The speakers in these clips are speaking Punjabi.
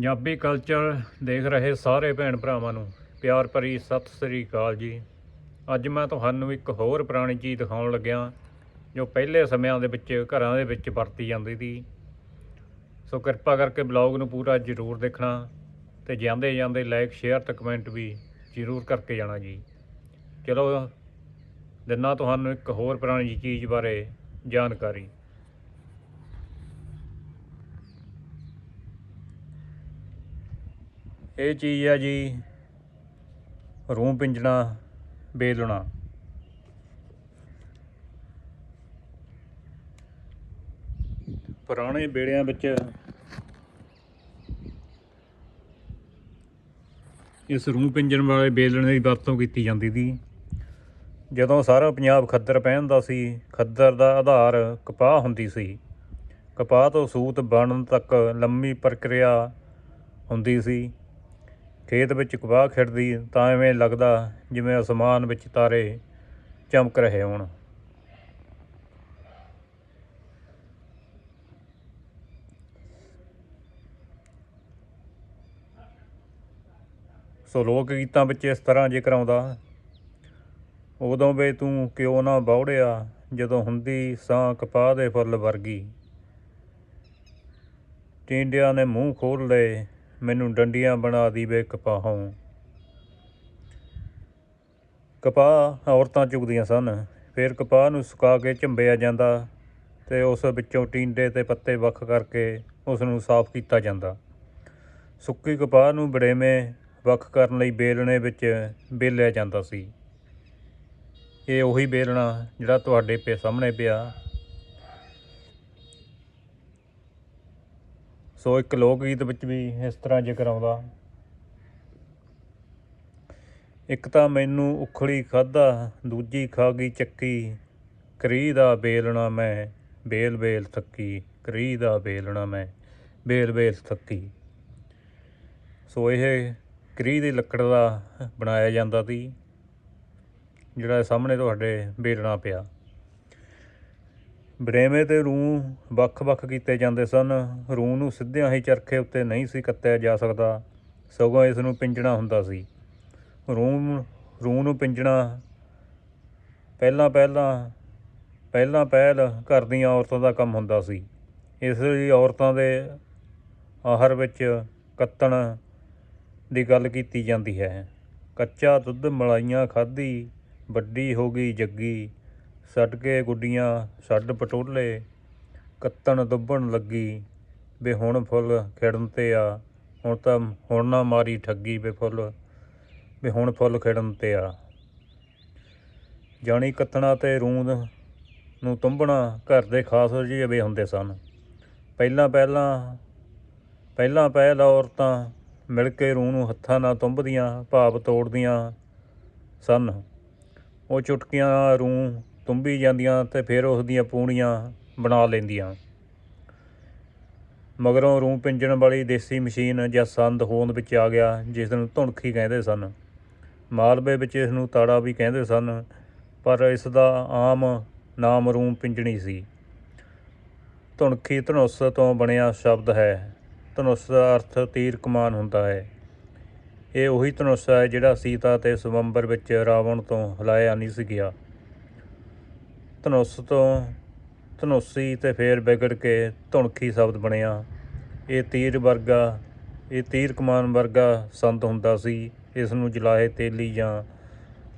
ਪੰਜਾਬੀ ਕਲਚਰ ਦੇਖ ਰਹੇ ਸਾਰੇ ਭੈਣ ਭਰਾਵਾਂ ਨੂੰ, ਪਿਆਰ ਭਰੀ ਸਤਿ ਸ੍ਰੀ ਅਕਾਲ ਜੀ। ਅੱਜ ਮੈਂ ਤੁਹਾਨੂੰ ਇੱਕ ਹੋਰ ਪੁਰਾਣੀ ਚੀਜ਼ ਦਿਖਾਉਣ ਲੱਗਿਆ, ਜੋ ਪਹਿਲੇ ਸਮਿਆਂ ਦੇ ਵਿੱਚ, ਘਰਾਂ ਦੇ ਵਿੱਚ ਵਰਤੀ ਜਾਂਦੀ ਸੀ। ਸੋ ਕਿਰਪਾ ਕਰਕੇ ਬਲੌਗ ਨੂੰ ਪੂਰਾ ਜ਼ਰੂਰ ਦੇਖਣਾ ਤੇ ਜਾਂਦੇ ਜਾਂਦੇ ਲਾਈਕ ਸ਼ੇਅਰ ਤੇ ਕਮੈਂਟ ਵੀ ਜ਼ਰੂਰ ਕਰਕੇ ਜਾਣਾ ਜੀ। ਚਲੋ, ਦਿਨਾ ਤੁਹਾਨੂੰ ਇੱਕ ਹੋਰ ਪੁਰਾਣੀ ਚੀਜ਼ ਬਾਰੇ ਜਾਣਕਾਰੀ। ਇਹ ਚੀਜ਼ ਆ ਜੀ ਰੂੰ ਪਿੰਜਣਾ ਬੇਲਣਾ ਪੁਰਾਣੇ ਬੇੜਿਆਂ ਵਿੱਚ ਇਸ ਰੂੰ ਪਿੰਜਣ ਵਾਲੇ ਬੇਲਣੇ ਦੀ ਵਰਤੋਂ ਕੀਤੀ ਜਾਂਦੀ ਸੀ। ਜਦੋਂ ਸਾਰਾ ਪੰਜਾਬ ਖੱਦਰ ਪਹਿਨਦਾ ਸੀ, ਖੱਦਰ ਦਾ ਆਧਾਰ ਕਪਾਹ ਹੁੰਦੀ ਸੀ। ਕਪਾਹ ਤੋਂ ਸੂਤ ਬਣਨ ਤੱਕ ਲੰਮੀ ਪ੍ਰਕਿਰਿਆ ਹੁੰਦੀ ਸੀ। ਖੇਤ ਵਿੱਚ ਕਪਾਹ ਖਿੜਦੀ, ਤਾਂ ਐਵੇਂ ਲੱਗਦਾ ਜਿਵੇਂ ਅਸਮਾਨ ਵਿੱਚ ਤਾਰੇ ਚਮਕ ਰਹੇ ਹੋਣ। ਸੋ ਲੋਕ ਗੀਤਾਂ ਵਿੱਚ ਇਸ ਤਰ੍ਹਾਂ ਜ਼ਿਕਰ ਆਉਂਦਾ, ਉਦੋਂ ਵੇ ਤੂੰ ਕਿਉਂ ਨਾ ਬੌੜਿਆ, ਜਦੋਂ ਹੁੰਦੀ ਸਾਂ ਕਪਾਹ ਦੇ ਫੁੱਲ ਵਰਗੀ। ਟਿੰਡਿਆਂ ਨੇ ਮੂੰਹ ਖੋਲ ਲਏ ਮੈਨੂੰ ਡੰਡੀਆਂ ਬਣਾ ਦੀ ਵੇ ਕਪਾਹੋਂ। ਕਪਾਹ ਔਰਤਾਂ ਚੁਗਦੀਆਂ ਸਨ। ਫਿਰ ਕਪਾਹ ਨੂੰ ਸੁਕਾ ਕੇ ਝੰਬਿਆ ਜਾਂਦਾ ਤੇ ਉਸ ਵਿੱਚੋਂ ਟਿੰਡੇ ਤੇ ਪੱਤੇ ਵੱਖ ਕਰਕੇ ਉਸ ਨੂੰ ਸਾਫ਼ ਕੀਤਾ ਜਾਂਦਾ। ਸੁੱਕੀ ਕਪਾਹ ਨੂੰ ਬੜੇਵੇਂ ਵੱਖ ਕਰਨ ਲਈ ਬੇਲਣੇ ਵਿੱਚ ਬੇਲਿਆ ਜਾਂਦਾ ਸੀ। ਇਹ ਉਹੀ ਬੇਲਣਾ ਜਿਹੜਾ ਤੁਹਾਡੇ ਪੇ ਸਾਹਮਣੇ ਪਿਆ। ਸੋ ਇੱਕ ਲੋਕ ਗੀਤ ਵਿੱਚ ਵੀ ਇਸ ਤਰ੍ਹਾਂ ਜ਼ਿਕਰ ਆਉਂਦਾ। ਇੱਕ ਤਾਂ ਮੈਨੂੰ ਉਖੜੀ ਖਾਦਾ ਦੂਜੀ ਖਾ ਗਈ ਚੱਕੀ। ਕਰੀ ਦਾ ਬੇਲਣਾ ਮੈਂ, ਬੇਲ ਬੇਲ ਥੱਕੀ। ਕਰੀ ਦਾ ਬੇਲਣਾ ਮੈਂ, ਬੇਲ ਬੇਲ ਥੱਕੀ। ਸੋ ਇਹ ਕਰੀ ਦੀ ਲੱਕੜ ਦਾ ਬਣਾਇਆ ਜਾਂਦਾ ਸੀ, ਜਿਹੜਾ ਸਾਹਮਣੇ ਤੁਹਾਡੇ ਬੇਲਣਾ ਪਿਆ। ਬਰੇਵੇਂ ਤੇ ਰੂੰ ਵੱਖ-ਵੱਖ ਕੀਤੇ ਜਾਂਦੇ ਸਨ। ਰੂੰ ਨੂੰ ਸਿੱਧਿਆਂ ਹੀ ਚਰਖੇ ਉੱਤੇ ਨਹੀਂ ਸੀ ਕੱਤਿਆ ਜਾ ਸਕਦਾ। ਸਗੋਂ ਇਸ ਨੂੰ ਪਿੰਜਣਾ ਹੁੰਦਾ ਸੀ। ਰੂੰ ਰੂੰ ਨੂੰ ਪਿੰਜਣਾ ਪਹਿਲਾਂ ਪਹਿਲਾਂ ਪਹਿਲਾਂ ਪਹਿਲ ਘਰ ਦੀਆਂ ਔਰਤਾਂ ਦਾ ਕੰਮ ਹੁੰਦਾ ਸੀ। ਇਸ ਲਈ ਔਰਤਾਂ ਦੇ ਆਹਾਰ ਵਿੱਚ ਕੱਤਣ ਦੀ ਗੱਲ ਕੀਤੀ ਜਾਂਦੀ ਹੈ। ਕੱਚਾ ਦੁੱਧ ਮਲਾਈਆਂ ਖਾਧੀ, ਵੱਡੀ ਹੋ ਗਈ, ਜੱਗੀ ਛੱਡ ਕੇ ਗੁੱਡੀਆਂ ਛੱਡ ਪਟੋਲੇ, ਕੱਤਣ ਦੁੱਬਣ ਲੱਗੀ ਵੇ ਹੁਣ ਫੁੱਲ ਖਿੜਨ ਤੇ ਆ। ਹੁਣ ਤਾਂ ਹੁਣ ਨਾ ਮਾਰੀ ਠੱਗੀ ਵੇ ਫੁੱਲ, ਵੇ ਹੁਣ ਫੁੱਲ ਖਿੜਨ ਤੇ ਆ। ਜਾਣੀ ਕੱਤਣਾ ਤੇ ਰੂੰਦ ਨੂੰ ਤੁੰਬਣਾ ਘਰ ਦੇ ਖਾਸ ਜਿਹੇ ਹੁੰਦੇ ਸਨ। ਪਹਿਲਾਂ ਪਹਿਲਾਂ ਪਹਿਲਾਂ ਪਹਿਲ ਔਰਤਾਂ ਮਿਲ ਕੇ ਰੂੰ ਨੂੰ ਹੱਥਾਂ ਨਾਲ ਤੁੰਬਦੀਆਂ, ਭਾਵ ਤੋੜਦੀਆਂ ਸਨ। ਉਹ ਚੁਟਕੀਆਂ ਨਾਲ ਤੁੰਬੀ ਜਾਂਦੀਆਂ ਤੇ ਫਿਰ ਉਸ ਦੀਆਂ ਪੂਣੀਆਂ ਬਣਾ ਲੈਂਦੀਆਂ। ਮਗਰੋਂ ਰੂੰ ਪਿੰਜਣ ਵਾਲੀ ਦੇਸੀ ਮਸ਼ੀਨ ਜਾਂ ਸੰਦ ਹੋਂਦ ਵਿੱਚ ਆ ਗਿਆ, ਜਿਸ ਨੂੰ ਧੁਣਖੀ ਕਹਿੰਦੇ ਸਨ। ਮਾਲਵੇ ਵਿੱਚ ਇਸ ਨੂੰ ਤਾੜਾ ਵੀ ਕਹਿੰਦੇ ਸਨ, ਪਰ ਇਸ ਦਾ ਆਮ ਨਾਮ ਰੂੰ ਪਿੰਜਣੀ ਸੀ। ਧੁਣਖੀ ਧਨੁੱਸ ਤੋਂ ਬਣਿਆ ਸ਼ਬਦ ਹੈ। ਧਨੁੱਸ ਦਾ ਅਰਥ ਤੀਰ ਕਮਾਨ ਹੁੰਦਾ ਹੈ। ਇਹ ਉਹੀ ਧਨੁੱਸ ਹੈ ਜਿਹੜਾ ਸੀਤਾ ਤੇ ਸਵੰਬਰ ਵਿੱਚ ਰਾਵਣ ਤੋਂ ਹਿਲਾਇਆ ਨਹੀਂ ਸੀ ਗਿਆ। ਧਨੁੱਸ ਤੋਂ ਧਨੁੱਸੀ ਤੇ ਫੇਰ ਵਿਗੜ ਕੇ ਧੁਣਖੀ ਸ਼ਬਦ ਬਣਿਆ। ਇਹ ਤੀਰ ਵਰਗਾ, ਇਹ ਤੀਰ ਕਮਾਨ ਵਰਗਾ ਸੰਤ ਹੁੰਦਾ ਸੀ, ਇਸ ਨੂੰ ਜਲਾਹੇ ਤੇਲੀ ਜਾਂ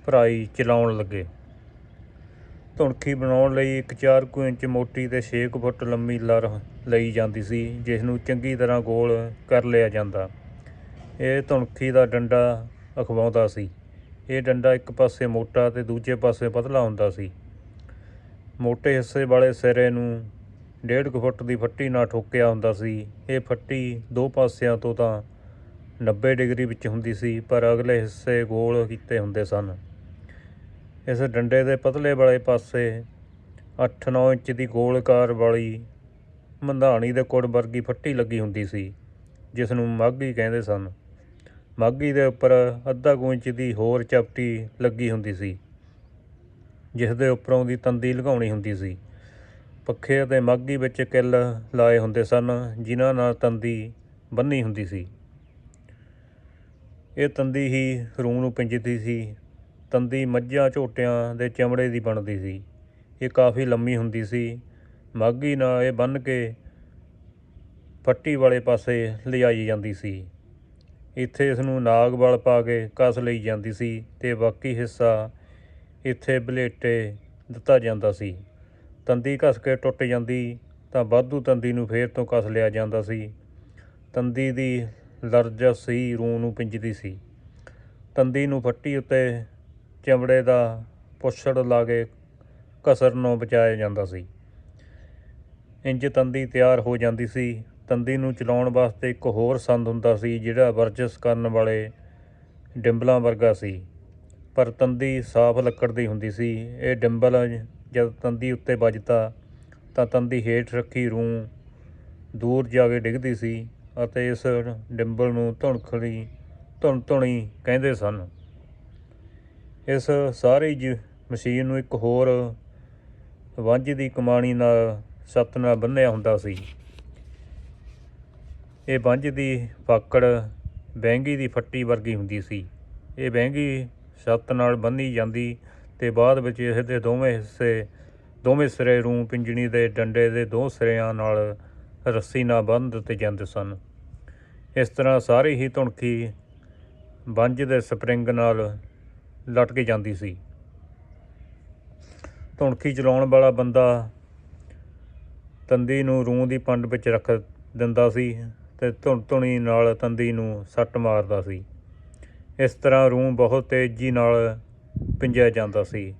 ਭਰਾਈ ਚਲਾਉਣ ਲੱਗੇ। ਧੁਣਖੀ ਬਣਾਉਣ ਲਈ ਇੱਕ 4 ਕੁ ਇੰਚ ਮੋਟੀ ਤੇ 6 ਕੁ ਫੁੱਟ ਲੰਮੀ ਲਰ ਲਈ ਜਾਂਦੀ ਸੀ, ਜਿਸ ਨੂੰ ਚੰਗੀ ਤਰ੍ਹਾਂ ਗੋਲ ਕਰ ਲਿਆ ਜਾਂਦਾ। ਇਹ ਧੁਣਖੀ ਦਾ ਡੰਡਾ ਅਖਵਾਉਂਦਾ ਸੀ। ਇਹ ਡੰਡਾ ਇੱਕ ਪਾਸੇ ਮੋਟਾ ਤੇ ਦੂਜੇ ਪਾਸੇ ਪਤਲਾ ਹੁੰਦਾ ਸੀ। ਮੋਟੇ ਹਿੱਸੇ ਵਾਲੇ ਸਿਰੇ ਨੂੰ 1.5 ਕੁ ਫੁੱਟ ਦੀ ਫੱਟੀ ਨਾਲ ਠੋਕਿਆ ਹੁੰਦਾ ਸੀ। ਇਹ ਫੱਟੀ ਦੋ ਪਾਸਿਆਂ ਤੋਂ ਤਾਂ 90 ਡਿਗਰੀ ਵਿੱਚ ਹੁੰਦੀ ਸੀ, ਪਰ ਅਗਲੇ ਹਿੱਸੇ ਗੋਲ ਕੀਤੇ ਹੁੰਦੇ ਸਨ। ਇਸ ਡੰਡੇ ਦੇ ਪਤਲੇ ਵਾਲੇ ਪਾਸੇ 8-9 ਇੰਚ ਦੀ ਗੋਲਕਾਰ ਵਾਲੀ ਮੰਧਾਣੀ ਦੇ ਕੁੜ ਵਰਗੀ ਫੱਟੀ ਲੱਗੀ ਹੁੰਦੀ ਸੀ, ਜਿਸ ਨੂੰ ਮਾਗੀ ਕਹਿੰਦੇ ਸਨ। ਮਾਗੀ ਦੇ ਉੱਪਰ ਅੱਧਾ ਕੁ ਇੰਚ ਦੀ ਹੋਰ ਚਪਟੀ ਲੱਗੀ ਹੁੰਦੀ ਸੀ। ਜਿਸ ਦੇ ਉੱਪਰੋਂ ਦੀ ਤੰਦੀ ਲਗਾਉਣੀ ਹੁੰਦੀ ਸੀ। ਪੱਖੇ ਅਤੇ ਮਾਗੀ ਵਿੱਚ ਕਿੱਲ ਲਾਏ ਹੁੰਦੇ ਸਨ, ਜਿਨ੍ਹਾਂ ਨਾਲ ਤੰਦੀ ਬੰਨੀ ਹੁੰਦੀ ਸੀ। ਇਹ ਤੰਦੀ ਹੀ ਰੂਹ ਨੂੰ ਪਿੰਜਦੀ ਸੀ। ਤੰਦੀ ਮੱਝਾਂ, ਝੋਟਿਆਂ ਦੇ ਚਮੜੇ ਦੀ ਬਣਦੀ ਸੀ। ਇਹ ਕਾਫੀ ਲੰਮੀ ਹੁੰਦੀ ਸੀ। ਮਾਗੀ ਨਾਲ ਇਹ ਬੰਨ ਕੇ ਫੱਟੀ ਵਾਲੇ ਪਾਸੇ ਲਿਜਾਈ ਜਾਂਦੀ ਸੀ। ਇੱਥੇ ਇਸ ਨੂੰ ਨਾਗ ਵਲ ਪਾ ਕੇ ਕਸ ਲਈ ਜਾਂਦੀ ਸੀ ਤੇ ਬਾਕੀ ਹਿੱਸਾ ਇੱਥੇ ਬਲੇਟੇ ਦਿੱਤਾ ਜਾਂਦਾ ਸੀ। ਤੰਦੀ ਘਸ ਕੇ ਟੁੱਟ ਜਾਂਦੀ ਤਾਂ ਵਾਧੂ ਤੰਦੀ ਨੂੰ ਫੇਰ ਤੋਂ ਕਸ ਲਿਆ ਜਾਂਦਾ ਸੀ। ਤੰਦੀ ਦੀ ਲਰਜਸ ਹੀ ਰੂੰ ਨੂੰ ਪਿੰਜਦੀ ਸੀ। ਤੰਦੀ ਨੂੰ ਫੱਟੀ ਉੱਤੇ ਚਮੜੇ ਦਾ ਪੁੱਛੜ ਲਾ ਕੇ ਕਸਰ ਨੂੰ ਬਚਾਇਆ ਜਾਂਦਾ ਸੀ। ਇੰਜ ਤੰਦੀ ਤਿਆਰ ਹੋ ਜਾਂਦੀ ਸੀ। ਤੰਦੀ ਨੂੰ ਚਲਾਉਣ ਵਾਸਤੇ ਇੱਕ ਹੋਰ ਸੰਦ ਹੁੰਦਾ ਸੀ, ਜਿਹੜਾ ਵਰਜਸ ਕਰਨ ਵਾਲੇ ਡਿੰਬਲਾਂ ਵਰਗਾ ਸੀ। ਪਰ ਤੰਦੀ ਸਾਫ਼ ਲੱਕੜ ਦੀ ਹੁੰਦੀ ਸੀ। ਇਹ ਡਿੰਬਲ ਜਦ ਤੰਦੀ ਉੱਤੇ ਵੱਜਦਾ ਤਾਂ ਤੰਦੀ ਹੇਠ ਰੱਖੀ ਰੂੰ ਦੂਰ ਜਾ ਕੇ ਡਿੱਗਦੀ ਸੀ ਅਤੇ ਇਸ ਡਿੰਬਲ ਨੂੰ ਧੁਣਖੜੀ ਧੁਣ ਧੁਣੀ ਕਹਿੰਦੇ ਸਨ। ਇਸ ਸਾਰੀ ਜ ਮਸ਼ੀਨ ਨੂੰ ਇੱਕ ਹੋਰ ਵੰਝ ਦੀ ਕਮਾਣੀ ਨਾਲ ਸੱਤ ਨਾਲ ਬੰਨਿਆ ਹੁੰਦਾ ਸੀ। ਇਹ ਵੰਝ ਦੀ ਫਾਕੜ ਬਹਿੰਗੀ ਦੀ ਫੱਟੀ ਵਰਗੀ ਹੁੰਦੀ ਸੀ। ਇਹ ਬਹਿੰਗੀ ਛੱਤ ਨਾਲ ਬੰਨੀ ਜਾਂਦੀ ਤੇ ਬਾਅਦ ਵਿੱਚ ਇਸ ਦੇ ਦੋਵੇਂ ਹਿੱਸੇ, ਦੋਵੇਂ ਸਿਰੇ ਰੂੰ ਪਿੰਜਣੀ ਦੇ ਡੰਡੇ ਦੇ ਦੋ ਸਿਰਿਆਂ ਨਾਲ ਰੱਸੀ ਨਾਲ ਬੰਨ੍ਹ ਦਿੱਤੇ ਜਾਂਦੇ ਸਨ। ਇਸ ਤਰ੍ਹਾਂ ਸਾਰੀ ਹੀ ਧੁਣਖੀ ਵੰਝ ਦੇ ਸਪਰਿੰਗ ਨਾਲ ਲਟਕ ਜਾਂਦੀ ਸੀ। ਧੁਣਖੀ ਚਲਾਉਣ ਵਾਲਾ ਬੰਦਾ ਤੰਦੀ ਨੂੰ ਰੂੰ ਦੀ ਪੰਡ ਵਿੱਚ ਰੱਖ ਦਿੰਦਾ ਸੀ ਤੇ ਧੁਣ ਧੁਣੀ ਨਾਲ ਤੰਦੀ ਨੂੰ ਸੱਟ ਮਾਰਦਾ ਸੀ। ਇਸ ਤਰ੍ਹਾਂ ਰੂੰ ਬਹੁਤ ਤੇਜ਼ੀ ਨਾਲ ਪਿੰਜਿਆ ਜਾਂਦਾ ਸੀ।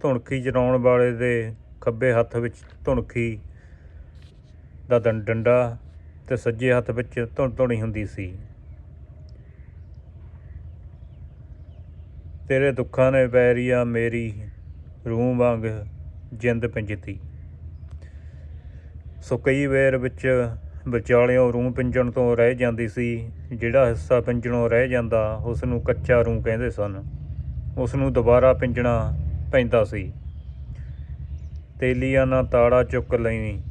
ਧੁਣਕੀ ਚਲਾਉਣ ਵਾਲੇ ਦੇ ਖੱਬੇ ਹੱਥ ਵਿੱਚ ਧੁਣਖੀ ਦਾ ਦੰ- ਡੰਡਾ ਤੇ ਸੱਜੇ ਹੱਥ ਵਿੱਚ ਧੁਣ ਧੁਣੀ ਹੁੰਦੀ ਸੀ। ਤੇਰੇ ਦੁੱਖਾਂ ਨੇ ਵੈਰੀਆ ਮੇਰੀ ਰੂਹ ਵਾਂਗ ਜਿੰਦ ਪਿੰਜਤੀ। ਸੋ ਕਈ ਵੇਰ ਵਿੱਚ ਵਿਚਾਲਿਓਂ ਰੂਹ ਪਿੰਜਣ ਤੋਂ ਰਹਿ ਜਾਂਦੀ ਸੀ, ਜਿਹੜਾ ਹਿੱਸਾ ਪਿੰਜਣੋਂ ਰਹਿ ਜਾਂਦਾ ਉਸ ਨੂੰ ਕੱਚਾ ਰੂਹ ਕਹਿੰਦੇ ਸਨ। ਉਸ ਨੂੰ ਦੁਬਾਰਾ ਪਿੰਜਣਾ ਪੈਂਦਾ ਸੀ। ਤੇਲੀਆਂ ਨਾ ਤਾੜਾ ਚੁੱਕ ਲਈ,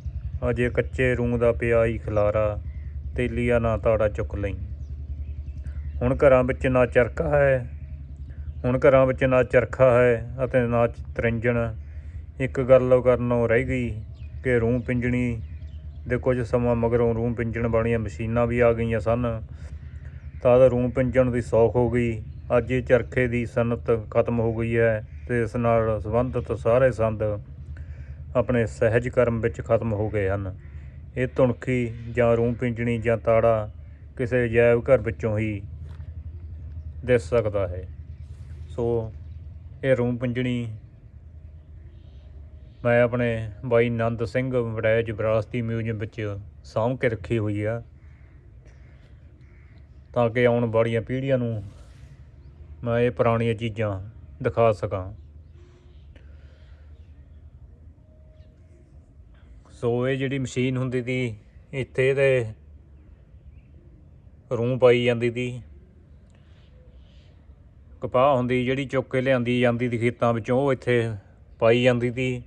ਅਜੇ ਕੱਚੇ ਰੂੰ ਦਾ ਪਿਆ ਹੀ ਖਲਾਰਾ, ਤੇਲੀਆਂ ਨਾ ਤਾੜਾ ਚੁੱਕ ਲਈ। ਹੁਣ ਘਰਾਂ ਵਿੱਚ ਨਾ ਚਰਖਾ ਹੈ, ਹੁਣ ਘਰਾਂ ਵਿੱਚ ਨਾ ਚਰਖਾ ਹੈ ਅਤੇ ਨਾ ਤਰਿੰਜਣ। ਇੱਕ ਗੱਲ ਕਰਨੋਂ ਰਹਿ ਗਈ ਕਿ ਰੂੰ ਪਿੰਜਣੀ ਦੇ ਕੁਝ ਸਮਾਂ ਮਗਰੋਂ ਰੂੰ ਪਿੰਜਣ ਵਾਲੀਆਂ ਮਸ਼ੀਨਾਂ ਵੀ ਆ ਗਈਆਂ ਸਨ ਤਦ ਰੂੰ ਪਿੰਜਣ ਦੀ ਸੌਖ ਹੋ ਗਈ। ਅੱਜ ਇਹ ਚਰਖੇ ਦੀ ਸਨਤ ਖਤਮ ਹੋ ਗਈ ਹੈ ਤੇ ਇਸ ਨਾਲ ਸੰਬੰਧਿਤ ਸਾਰੇ ਸੰਦ ਆਪਣੇ ਸਹਿਜ ਕਰਮ ਵਿੱਚ ਖਤਮ ਹੋ ਗਏ ਹਨ। ਇਹ ਧੁਣਖੀ ਜਾਂ ਰੂੰ ਪਿੰਜਣੀ ਜਾਂ ਤਾੜਾ ਕਿਸੇ ਜੈਵ ਘਰ ਵਿੱਚੋਂ ਹੀ ਦਿਸ ਸਕਦਾ ਹੈ। ਸੋ ਇਹ ਰੂੰ ਪਿੰਜਣੀ ਮੈਂ ਆਪਣੇ ਬਾਈ ਨੰਦ ਸਿੰਘ ਵੜੈਜ ਵਿਰਾਸਤੀ ਮਿਊਜ਼ੀਅਮ ਵਿੱਚ ਸਾਂਭ ਕੇ ਰੱਖੀ ਹੋਈ ਆ। ਤਾਂ ਕਿ ਆਉਣ ਵਾਲੀਆਂ ਪੀੜ੍ਹੀਆਂ ਨੂੰ ਮੈਂ ਇਹ ਪੁਰਾਣੀਆਂ ਚੀਜ਼ਾਂ ਦਿਖਾ ਸਕਾਂ। ਸੋ ਇਹ ਜਿਹੜੀ ਮਸ਼ੀਨ ਹੁੰਦੀ ਤੀ, ਇੱਥੇ ਤੇ ਰੂੰ ਪਾਈ ਜਾਂਦੀ ਤੀ। ਕਪਾਹ ਹੁੰਦੀ ਜਿਹੜੀ ਚੁੱਕ ਕੇ ਲਿਆਂਦੀ ਜਾਂਦੀ ਤੀ ਖੇਤਾਂ ਵਿੱਚੋਂ ਉਹ ਇੱਥੇ ਪਾਈ ਜਾਂਦੀ ਤੀ।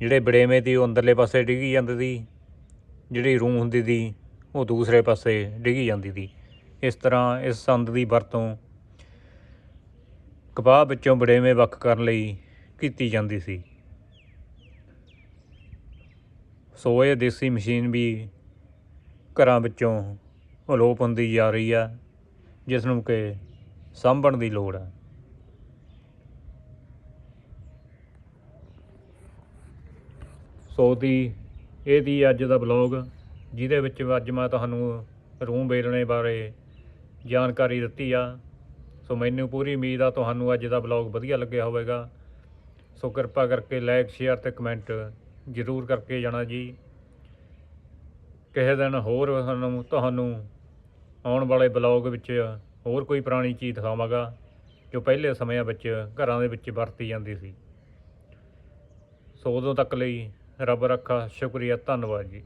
ਜਿਹੜੇ ਬੜੇਵੇਂ ਤੀ ਉਹ ਅੰਦਰਲੇ ਪਾਸੇ ਡਿੱਗੀ ਜਾਂਦੀ ਸੀ ਜਿਹੜੀ ਰੂੰ ਹੁੰਦੀ ਤੀ ਉਹ ਦੂਸਰੇ ਪਾਸੇ ਡਿੱਗੀ ਜਾਂਦੀ ਤੀ ਇਸ ਤਰ੍ਹਾਂ ਇਸ ਸੰਦ ਦੀ ਵਰਤੋਂ ਕਪਾਹ ਵਿੱਚੋਂ ਬੜੇਵੇਂ ਵੱਖ ਕਰਨ ਲਈ ਕੀਤੀ ਜਾਂਦੀ ਸੀ। ਸੋ ਇਹ ਦੇਸੀ ਮਸ਼ੀਨ ਵੀ ਘਰਾਂ ਵਿੱਚੋਂ ਅਲੋਪ ਹੁੰਦੀ ਜਾ ਰਹੀ ਆ, ਜਿਸ ਨੂੰ ਕਿ ਸਾਂਭਣ ਦੀ ਲੋੜ ਹੈ ਸੋ ਦੀ, ਇਹ ਦੀ ਅੱਜ ਦਾ ਬਲੌਗ ਜਿਹਦੇ ਵਿੱਚ ਅੱਜ ਮੈਂ ਤੁਹਾਨੂੰ ਰੂਮ ਵੇਲਣੇ ਬਾਰੇ ਜਾਣਕਾਰੀ ਦਿੱਤੀ ਆ। ਸੋ ਮੈਨੂੰ ਪੂਰੀ ਉਮੀਦ ਆ ਤੁਹਾਨੂੰ ਅੱਜ ਦਾ ਬਲੌਗ ਵਧੀਆ ਲੱਗਿਆ ਹੋਵੇਗਾ। ਸੋ ਕਿਰਪਾ ਕਰਕੇ ਲਾਈਕ ਸ਼ੇਅਰ ਤੇ ਕਮੈਂਟ ਜ਼ਰੂਰ ਕਰਕੇ ਜਾਣਾ ਜੀ। ਕਿਸੇ ਦਿਨ ਹੋਰ ਤੁਹਾਨੂੰ ਤੁਹਾਨੂੰ ਆਉਣ ਵਾਲੇ ਬਲੌਗ ਵਿੱਚ ਹੋਰ ਕੋਈ ਪੁਰਾਣੀ ਚੀਜ਼ ਦਿਖਾਵਾਂਗਾ, ਜੋ ਪਹਿਲੇ ਸਮਿਆਂ ਵਿੱਚ ਘਰਾਂ ਦੇ ਵਿੱਚ ਵਰਤੀ ਜਾਂਦੀ ਸੀ। ਸੋ ਉਦੋਂ ਤੱਕ ਲਈ ਰੱਬ ਰੱਖਾ ਸ਼ੁਕਰੀਆ ਧੰਨਵਾਦ ਜੀ।